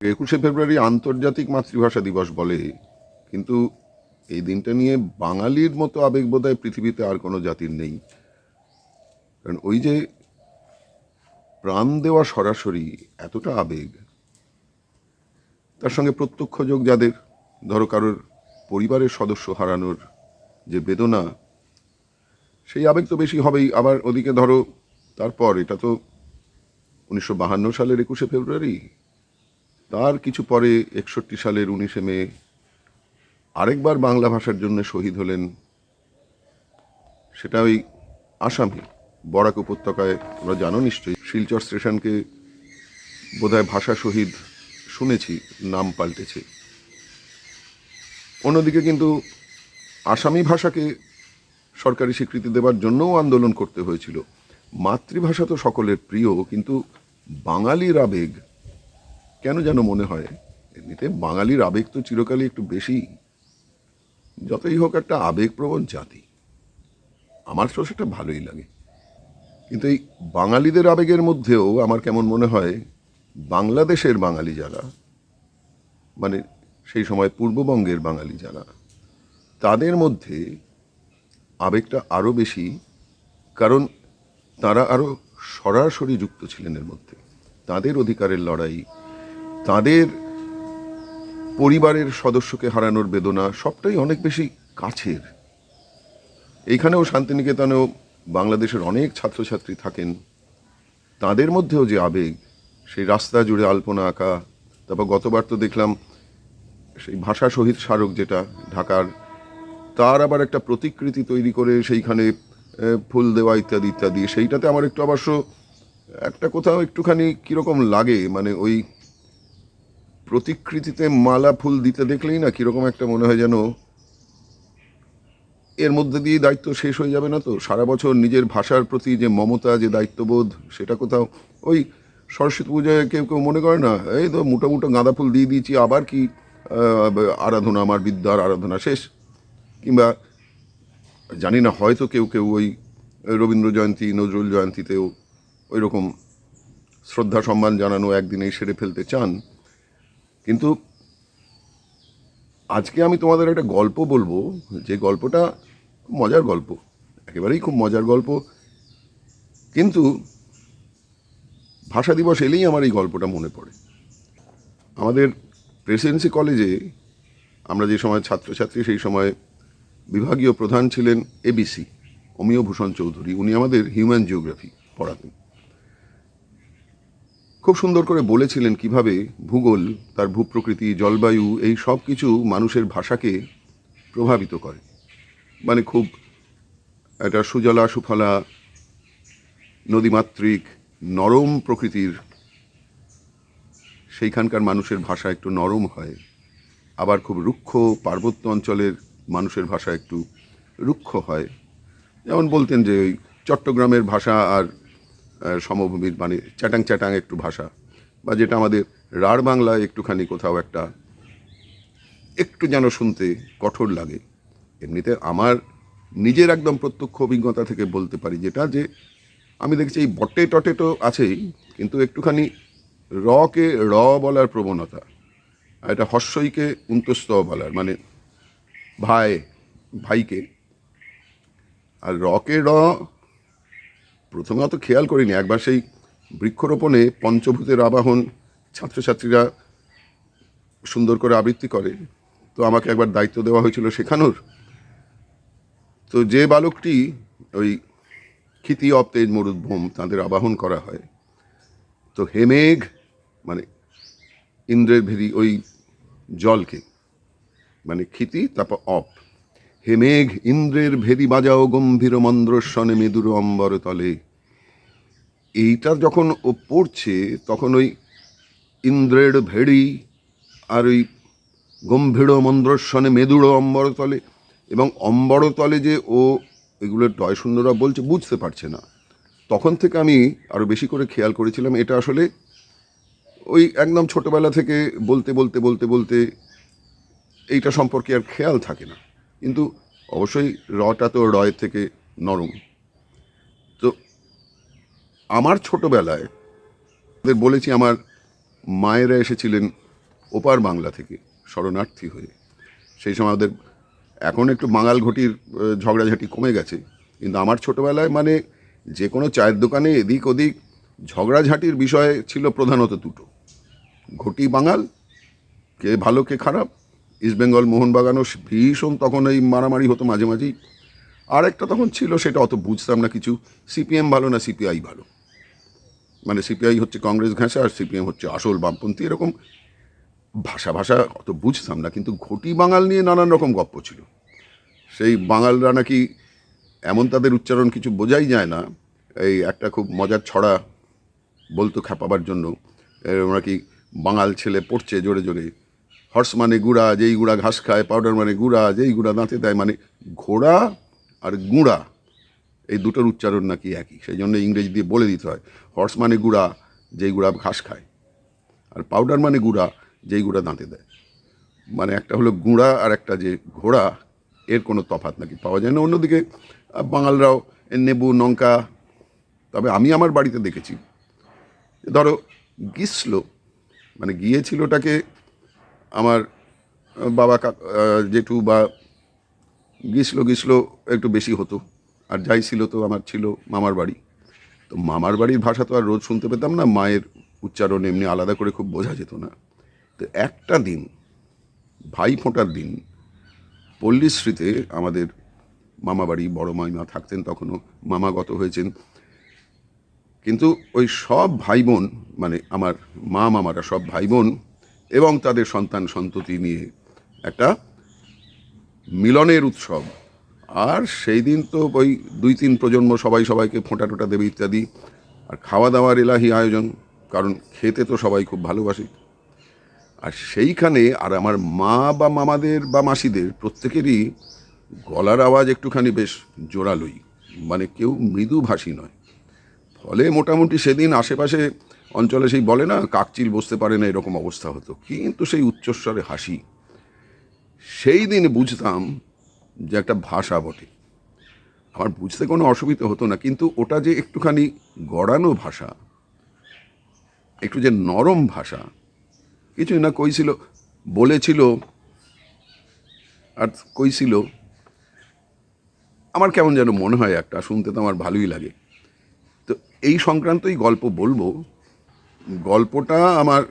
একুশে ফেব্রুয়ারি আন্তর্জাতিক মাতৃভাষা দিবস বলে, কিন্তু এই দিনটা নিয়ে বাঙালির মতো আবেগ বোধহয় পৃথিবীতে আর কোনো জাতির নেই। কারণ ওই যে প্রাণ দেওয়া সরাসরি এতটা আবেগ, তার সঙ্গে প্রত্যক্ষ যোগ যাদের, ধরো কারোর পরিবারের সদস্য হারানোর যে বেদনা, সেই আবেগ তো বেশি হবেই। আবার ওদিকে ধরো, তারপর এটা তো উনিশশো বাহান্ন সালের একুশে ফেব্রুয়ারি তার কিছু পরে একষট্টি সালের উনিশে মে আরেকবার বাংলা ভাষার জন্য শহীদ হলেন সেটা ওই আসামি, বরাক উপত্যকায়। তোমরা জানো নিশ্চয়ই, শিলচর স্টেশনকে বোধহয় ভাষা শহীদ শুনেছি, নাম পাল্টেছে। অন্যদিকে কিন্তু আসামি ভাষাকে সরকারি স্বীকৃতি দেওয়ার জন্যও আন্দোলন করতে হয়েছিল। মাতৃভাষা তো সকলের প্রিয়, কিন্তু বাঙালির আবেগ কেন যেন মনে হয়? এমনিতে বাঙালির আবেগ তো চিরকালই একটু বেশি। যতই হোক একটা আবেগপ্রবণ জাতি। আমার তো সেটা ভালোই লাগে। কিন্তু এই বাঙালিদের আবেগের মধ্যেও আমার কেমন মনে হয়, বাংলাদেশের বাঙালি যারা মানে সেই সময় পূর্ববঙ্গের বাঙালি যারা, তাদের মধ্যে আবেগটা আরও বেশি, কারণ তারা আরও সরাসরি যুক্ত ছিলেন এর মধ্যে। তাদের অধিকারের লড়াই তাদের পরিবারের সদস্যকে হারানোর বেদনা সবটাই অনেক বেশি কাছের। এইখানেও শান্তিনিকেতনেও বাংলাদেশের অনেক ছাত্রছাত্রী থাকেন। তাদের মধ্যেও যে আবেগ, সেই রাস্তা জুড়ে আলপনা আঁকা, তারপর গতবার তো দেখলাম সেই ভাষা শহীদ স্মারক যেটা ঢাকার, তার আবার একটা প্রতিকৃতি তৈরি করে সেইখানে ফুল দেওয়া ইত্যাদি ইত্যাদি। সেইটাতে আমার একটু অবশ্য একটা কোথাও একটুখানি কীরকম লাগে মানে ওই প্রতিকৃতিতে মালা ফুল দিতে দেখলেই না কীরকম একটা মনে হয় যেন এর মধ্যে দিয়ে দায়িত্ব শেষ হয়ে যাবে না তো? সারা বছর নিজের ভাষার প্রতি যে মমতা, যে দায়িত্ববোধ, সেটা কোথাও ওই সরস্বতী পুজোয় কেউ কেউ মনে করে না? এই তো মোটা মোটা গাঁদা ফুল দিয়ে দিয়েছি, আবার কি আরাধনা, আমার বিদ্যার আরাধনা শেষ। কিংবা জানি না, হয়তো কেউ কেউ ওই রবীন্দ্র জয়ন্তী, নজরুল জয়ন্তীতেও ওই রকম শ্রদ্ধা সম্মান জানানো একদিনেই সেরে ফেলতে চান। কিন্তু আজকে আমি তোমাদের একটা গল্প বলব, যে গল্পটা মজার গল্প, একেবারেই খুব মজার গল্প। কিন্তু ভাষা দিবস এলেই আমার এই গল্পটা মনে পড়ে। আমাদের প্রেসিডেন্সি কলেজে আমরা যে সময় ছাত্রছাত্রী, সেই সময় বিভাগীয় প্রধান ছিলেন এবিসি অমিয় ভূষণ চৌধুরী। উনি আমাদের হিউম্যান জিওগ্রাফি পড়াতেন। খুব সুন্দর করে বলেছিলেন কীভাবে ভূগোল, তার ভূপ্রকৃতি, জলবায়ু, এই সব কিছু মানুষের ভাষাকে প্রভাবিত করে। মানে খুব একটা সুজলা, সুফলা, নদীমাতৃক, নরম প্রকৃতির সেইখানকার মানুষের ভাষা একটু নরম হয়। আবার খুব রুক্ষ, পার্বত্য অঞ্চলের মানুষের ভাষা একটু রুক্ষ হয়। যেমন বলতেন যে ওই চট্টগ্রামের ভাষা আর সমভূমির মানে চ্যাটাং চ্যাটাং একটু ভাষা, বা যেটা আমাদের রাঢ় বাংলায় একটুখানি কোথাও একটা একটু যেন শুনতে কঠোর লাগে। এমনিতে আমার নিজের একদম প্রত্যক্ষ অভিজ্ঞতা থেকে বলতে পারি যেটা যে, আমি দেখছি এই বটে টটে তো আছেই, কিন্তু একটুখানি রকে র বলার প্রবণতা, আর এটা হর্ষইকে উন্তস্ত বলার মানে ভাই, ভাইকে। আর রকে র প্রথমে অত খেয়াল করিনি, একবার সেই বৃক্ষরোপণে পঞ্চভূতের আবাহন ছাত্রছাত্রীরা সুন্দর করে আবৃত্তি করে। তো আমাকে একবার দায়িত্ব দেওয়া হয়েছিল শেখানোর। তো যে বালকটি ওই ক্ষিতি অব তেজ মরুদ্ভূম তাদের আবাহন করা হয়, তো হেমেঘ মানে ইন্দ্রের ভেরি ওই জলকে মানে ক্ষিতি, তারপর অপ। হেমেঘ ইন্দ্রের ভেদি বাজাও গম্ভীর মন্দ্রস্বনে মেদুর অম্বর তলে। এইটা যখন ও পড়ছে, তখন ওই ইন্দ্রের ভেড়ি আর ওই গম্ভীর মন্দ্রস্বনে মেদুর অম্বরতলে এবং অম্বরতলে যে ও এগুলো টয় সুন্দররা বলছে, বুঝতে পারছে না। তখন থেকে আমি আরও বেশি করে খেয়াল করেছিলাম, এটা আসলে ওই একদম ছোটোবেলা থেকে বলতে বলতে বলতে বলতে এইটা সম্পর্কে আর খেয়াল থাকে না। কিন্তু অবশ্যই রটা তো রয়ের থেকে নরম। তো আমার ছোটোবেলায় বলেছি আমার মায়েরা এসেছিলেন ওপার বাংলা থেকে, শরণার্থী হয়ে। সেই সময় ওদের এখন একটু বাঙাল ঘটির ঝগড়াঝাটি কমে গেছে। কিন্তু আমার ছোটোবেলায় মানে যে কোনো চায়ের দোকানে এদিক ওদিক ঝগড়াঝাটির বিষয় ছিল প্রধানত দুটো। ঘটি বাঙাল, কে ভালো, কে খারাপ ইস্টবেঙ্গল মোহনবাগানও ভীষণ তখন এই মারামারি হতো মাঝে মাঝেই। আর একটা তখন ছিল, সেটা অত বুঝতাম না কিছু। সিপিএম ভালো না সিপিআই ভালো? মানে সিপিআই হচ্ছে কংগ্রেস ঘেঁষা আর সিপিএম হচ্ছে আসল বামপন্থী, এরকম ভাষা ভাষা অত বুঝতাম না। কিন্তু ঘটি বাঙাল নিয়ে নানান রকম গপ্প ছিল। সেই বাঙালরা নাকি এমন তাদের উচ্চারণ কিছু বোঝাই যায় না। এই একটা খুব মজার ছড়া বলতো খেপাবার জন্য। নাকি বাঙাল ছেলে পড়ছে জোরে জোরে। হর্স মানে গুঁড়া, যেই গুঁড়া ঘাস খায়, পাউডার মানে গুঁড়া, যেই গুড়া দাঁতে দেয় মানে ঘোড়া আর গুঁড়া। এই দুটোর উচ্চারণ নাকি একই, সেই জন্য ইংরেজি দিয়ে বলে দিতে হয়। হর্স মানে গুঁড়া, যেই গুঁড়া ঘাস খায়। আর পাউডার মানে গুঁড়া, যেই গুঁড়া দাঁতে দেয়। মানে একটা হলো গুঁড়া আর একটা যে ঘোড়া, এর কোনো তফাৎ নাকি পাওয়া যায় না। অন্যদিকে বাঙালরাও নেবু, লঙ্কা, তবে আমি আমার বাড়িতে দেখেছি। ধরো গ্রীষ্ম মানে গিয়েছিলটাকে আমার বাবা জেঠু বা গ্রীষ্ম গ্রীষ্ম একটু বেশি হতো। আর যাই ছিল তো আমার ছিল মামার বাড়ি। তো মামার বাড়ির ভাষা তো আর রোজ শুনতে পেতাম না, মায়ের উচ্চারণ এমনি আলাদা করে খুব বোঝা যেত না। তো একটা দিন, ভাই ফোঁটার দিন পল্লীশ্রীতে আমাদের মামা বাড়ি, বড় মাইমা থাকতেন তখনও, মামা গত হয়েছেন। কিন্তু ওই সব ভাই বোন মানে আমার মা মামারা সব ভাই বোন এবং তাদের সন্তান সন্ততি নিয়ে একটা মিলনের উৎসব। আর সেই দিন তো ওই দুই তিন প্রজন্ম সবাই সবাইকে ফোঁটা টোটা দেবে ইত্যাদি। আর খাওয়া দাওয়ার এলাহি আয়োজন, কারণ খেতে তো সবাই খুব ভালোবাসে। আর সেইখানে আর আমার মা বা মামাদের বা মাসিদের প্রত্যেকেরই গলার আওয়াজ একটুখানি বেশ জোরালোই। মানে কেউ মৃদুভাষী নয়। ফলে মোটামুটি সেদিন আশেপাশে অঞ্চলে সেই বলে না, কাকচিল বসতে পারে না, এরকম অবস্থা হতো। কিন্তু সেই উচ্চস্বরে হাসি। সেই দিন বুঝতাম যে একটা ভাষা বটে। আমার বুঝতে কোনো অসুবিধা হতো না, কিন্তু ওটা যে একটুখানি গড়ানো ভাষা, একটু যে নরম ভাষা, কিছুই না, কইছিল, বলেছিল, আর কইছিল, আমার কেমন যেন মনে হয় একটা, শুনতে তো আমার ভালোই লাগে। তো এই সংক্রান্তই গল্প বলব। গল্পটা আমার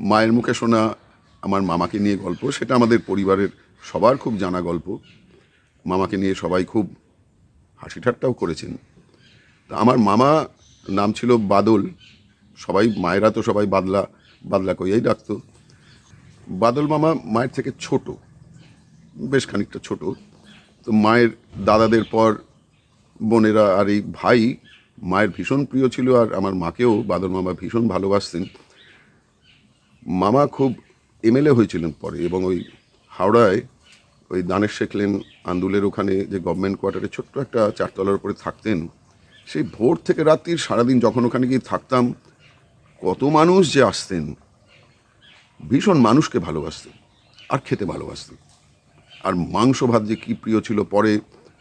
মায়ের মুখে শোনা, আমার মামাকে নিয়ে গল্প, সেটা আমাদের পরিবারের সবার খুব জানা গল্প। মামাকে নিয়ে সবাই খুব হাসি ঠাট্টাও করেছেন। তা আমার মামা, নাম ছিল বাদল। সবাই মায়েরা তো সবাই বাদলা বাদলা কইয়াই ডাকতো। বাদল মামা মায়ের থেকে ছোট, বেশ খানিকটা ছোট। তো মায়ের দাদাদের পর বোনেরা আর এই ভাই মায়ের ভীষণ প্রিয় ছিল আর আমার মাকেও বাদর মামা ভীষণ ভালোবাসতেন। মামা খুব এমএলএ হয়েছিলেন পরে এবং ওই হাওড়ায় ওই দানেশ শেখলেন আন্দুলের ওখানে যে গভর্নমেন্ট কোয়ার্টারে ছোট্ট একটা চারতলার উপরে থাকতেন, সেই ভোর থেকে রাত্রির সারাদিন যখন ওখানে গিয়ে থাকতাম, কত মানুষ যে আসতেন, ভীষণ মানুষকে ভালোবাসতেন আর খেতে ভালোবাসতেন। আর মাংস ভাত যে কী প্রিয় ছিল পরে,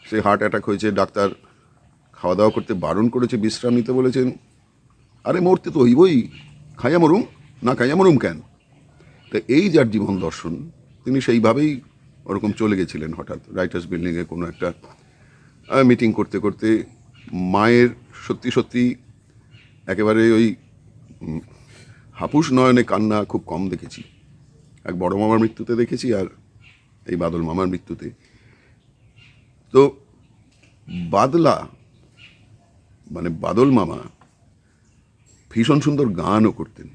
সে হার্ট অ্যাটাক হয়েছে, ডাক্তার খাওয়া দাওয়া করতে বারণ করেছে, বিশ্রাম নিতে বলেছেন আরে মরতে তো হইবই। খাইয়া মরুম? না, খাইয়া মরুম কেন? তা এই যার জীবন দর্শন, তিনি সেইভাবেই ওরকম চলে গেছিলেন হঠাৎ। রাইটার্স বিল্ডিংয়ে কোনো একটা মিটিং করতে করতে মায়ের সত্যি সত্যি একেবারে ওই হাপুস নয়নে কান্না খুব কম দেখেছি। এক বড় মামার মৃত্যুতে দেখেছি আর এই বাদল মামার মৃত্যুতে। তো বাদলা মানে বাদল মামা ভীষণ সুন্দর গানও করতেন।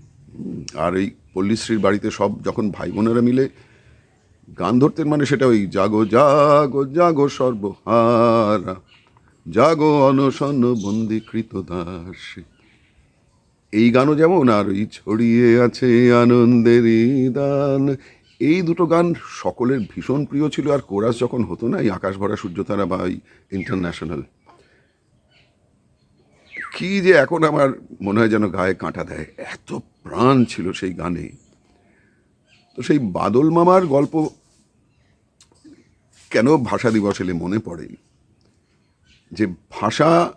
আর এই পল্লীশ্রীর বাড়িতে সব যখন ভাই বোনেরা মিলে গান ধরতেন মানে সেটা ওই জাগো জাগো জাগো সর্বহারা, জাগো অনশন বন্দিকৃত দাসী। এই গানও যেমন, আর ওই ছড়িয়ে আছে আনন্দের দান এই দুটো গান সকলের ভীষণ প্রিয় ছিল, আর কোরাস যখন হতো না, এই আকাশ ভরা সূর্যতারা বা এই ইন্টারন্যাশনাল কি যে এখন আমার মনে হয় যেন গায়ে কাঁটা দেয়। এত প্রাণ ছিল সেই গানে। তো সেই বাদল মামার গল্প কেন ভাষা দিবস এলে মনে পড়ে? যে ভাষা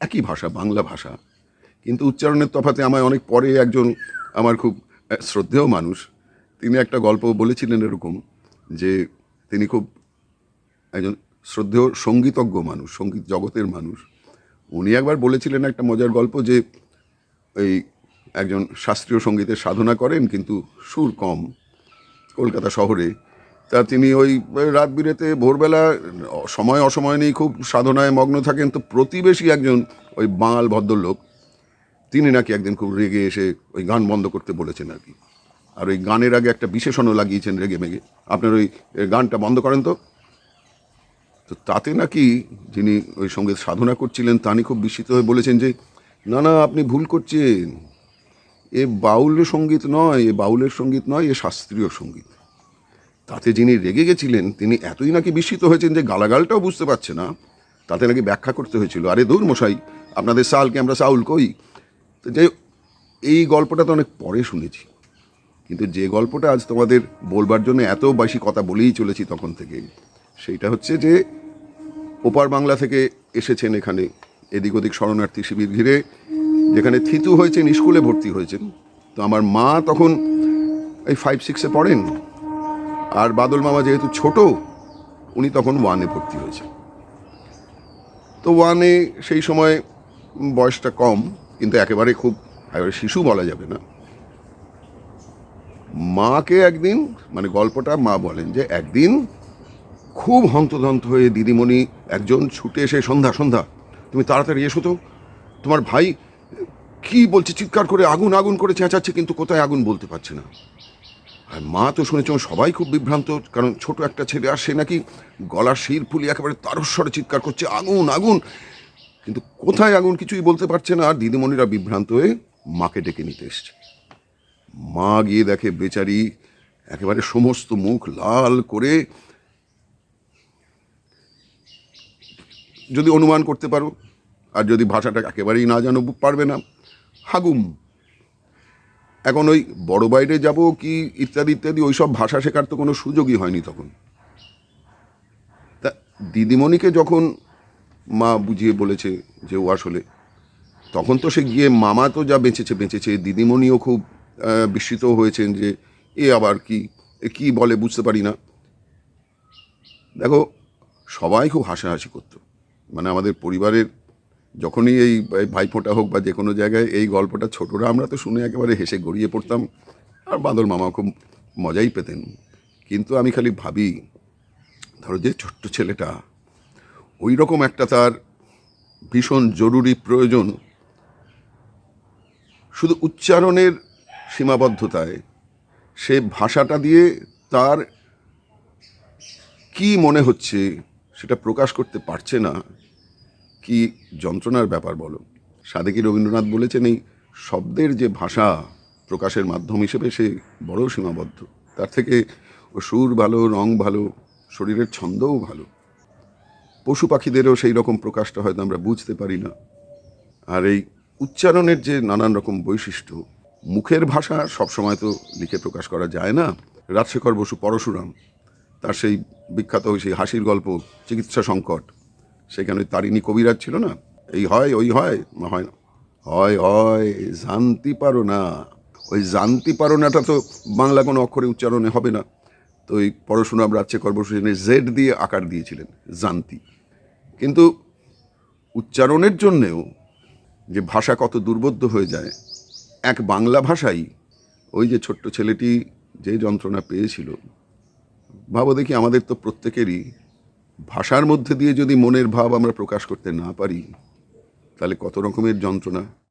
একই ভাষা, বাংলা ভাষা। কিন্তু উচ্চারণের তফাতে আমায় অনেক পরে একজন আমার খুব শ্রদ্ধেয় মানুষ, তিনি একটা গল্প বলেছিলেন এরকম যে তিনি খুব একজন শ্রদ্ধেয় সঙ্গীতজ্ঞ মানুষ, সংগীত জগতের মানুষ। উনি একবার বলেছিলেন একটা মজার গল্প যে এই একজন শাস্ত্রীয় সঙ্গীতের সাধনা করেন, কিন্তু সুর কম কলকাতা শহরে। তা তিনি ওই রাত বিরেতে ভোরবেলা, সময় অসময় নেই খুব সাধনায় মগ্ন থাকেন। তো প্রতিবেশী একজন ওই বাঙাল ভদ্রলোক, তিনি নাকি একদিন খুব রেগে এসে ওই গান বন্ধ করতে বলেছেন আর কি। আর ওই গানের আগে একটা বিশেষণও লাগিয়েছেন রেগে মেগে। আপনার ওই গানটা বন্ধ করেন তো? তো তাতে নাকি যিনি ওই সঙ্গে সাধনা করছিলেন তানি খুব বিস্মিত হয়ে বলেছেন যে, না না, আপনি ভুল করছেন। এ বাউল সংগীত নয়, এ বাউলের সংগীত নয়, এ শাস্ত্রীয় সংগীত। তাতে যিনি রেগে গেছিলেন, তিনি এতই নাকি বিস্মিত হয়েছেন যে গালাগালটাও বুঝতে পারছে না। তাতে নাকি ব্যাখ্যা করতে হয়েছিল, আরে দূর মশাই, আপনাদের সালকে আমরা সাউল কই? তো যাই এই গল্পটা তো অনেক পরে শুনেছি। কিন্তু যে গল্পটা আজ তোমাদের বলবার জন্য এত বেশি কথা বলেই চলেছি তখন থেকে, সেইটা হচ্ছে যে ওপার বাংলা থেকে এসেছেন এখানে এদিক ওদিক শরণার্থী শিবির ঘিরে, যেখানে থিতু হয়েছেন, স্কুলে ভর্তি হয়েছেন। তো আমার মা তখন এই ফাইভ সিক্সে পড়েন। আর বাদল মামা যেহেতু ছোট, উনি তখন ওয়ানে ভর্তি হয়েছে তো ওয়ানে সেই সময় বয়সটা কম, কিন্তু একেবারে খুব, একেবারে শিশু বলা যাবে না। মাকে একদিন মানে গল্পটা মা বলেন যে, একদিন খুব হন্তদন্ত হয়ে দিদিমণি একজন ছুটে এসে সন্ধ্যা সন্ধ্যা, তুমি তাড়াতাড়ি এসো তো। তোমার ভাই কি বলছে, চিৎকার করে আগুন আগুন করে চেঁচাচ্ছে, কিন্তু কোথায় আগুন বলতে পারছে না। আর মা তো শুনেছ সবাই খুব বিভ্রান্ত, কারণ ছোট একটা ছেলে আর সে নাকি গলার শির ফুলি একেবারে তারস্বরে চিৎকার করছে, আগুন আগুন। কিন্তু কোথায় আগুন কিছুই বলতে পারছে না, আর দিদিমণিরা বিভ্রান্ত হয়ে মাকে ডেকে নিতে এসছে। মা গিয়ে দেখে বেচারি একেবারে সমস্ত মুখ লাল করে যদি অনুমান করতে পারো, আর যদি ভাষাটা একেবারেই না জানো, পারবে না। হাগুম। এখন ওই বড় বাইরে যাব কি ইত্যাদি ইত্যাদি ওই সব ভাষা শেখার তো কোনো সুযোগই হয়নি তখন। তা দিদিমণিকে যখন মা বুঝিয়ে বলেছে যে ও আসলে, তখন তো সে গিয়ে মামা তো যা বেঁচেছে বেঁচেছে। দিদিমণিও খুব বিস্মিত হয়েছেন যে এ আবার কি কি বলে বুঝতে পারি না। দেখো, সবাই খুব হাসাহাসি করতো। মানে আমাদের পরিবারের যখনই এই ভাইফোঁটা হোক বা যে কোনো জায়গায় এই গল্পটা ছোটরা, আমরা তো শুনে একেবারে হেসে গড়িয়ে পড়তাম আর বাঁদর মামা খুব মজাই পেতেন। কিন্তু আমি খালি ভাবি, ধরো যে ছোট্ট ছেলেটা, ওই রকম একটা তার ভীষণ জরুরি প্রয়োজন। শুধু উচ্চারণের সীমাবদ্ধতায় সে ভাষাটা দিয়ে তার কি মনে হচ্ছে সেটা প্রকাশ করতে পারছে না। কি যন্ত্রণার ব্যাপার বলো? সাদেকি রবীন্দ্রনাথ বলেছেন এই শব্দের যে ভাষা প্রকাশের মাধ্যম হিসেবে সে বড় সীমাবদ্ধ। তার থেকে ও সুর ভালো, রং ভালো, শরীরের ছন্দও ভালো। পশু পাখিদেরও সেই রকম প্রকাশটা হয়তো আমরা বুঝতে পারি না। আর এই উচ্চারণের যে নানান রকম বৈশিষ্ট্য, মুখের ভাষা সবসময় তো লিখে প্রকাশ করা যায় না। রাজশেখর বসু পরশুরাম, তার সেই বিখ্যাত সেই হাসির গল্প, চিকিৎসা সংকট সেখানে তারিণী কবিরাজ ছিল না? এই হয়, ওই হয়? না হয় না। হয় হয় জানতে পারো না। ওই জানতে পারো নাটা তো বাংলা কোনো অক্ষরে উচ্চারণে হবে না। তো ওই পড়াশোনা বসু সেখানে জেড দিয়ে আকার দিয়েছিলেন, জানতি। কিন্তু উচ্চারণের জন্যেও যে ভাষা কত দুর্বোধ্য হয়ে যায়, এক বাংলা ভাষাই ওই যে ছোট্ট ছেলেটি যে যন্ত্রণা পেয়েছিল, ভাবো দেখি আমাদের তো প্রত্যেকেরই ভাষার মধ্যে দিয়ে যদি মনের ভাব আমরা প্রকাশ করতে না পারি, তাহলে কত রকমের যন্ত্রণা?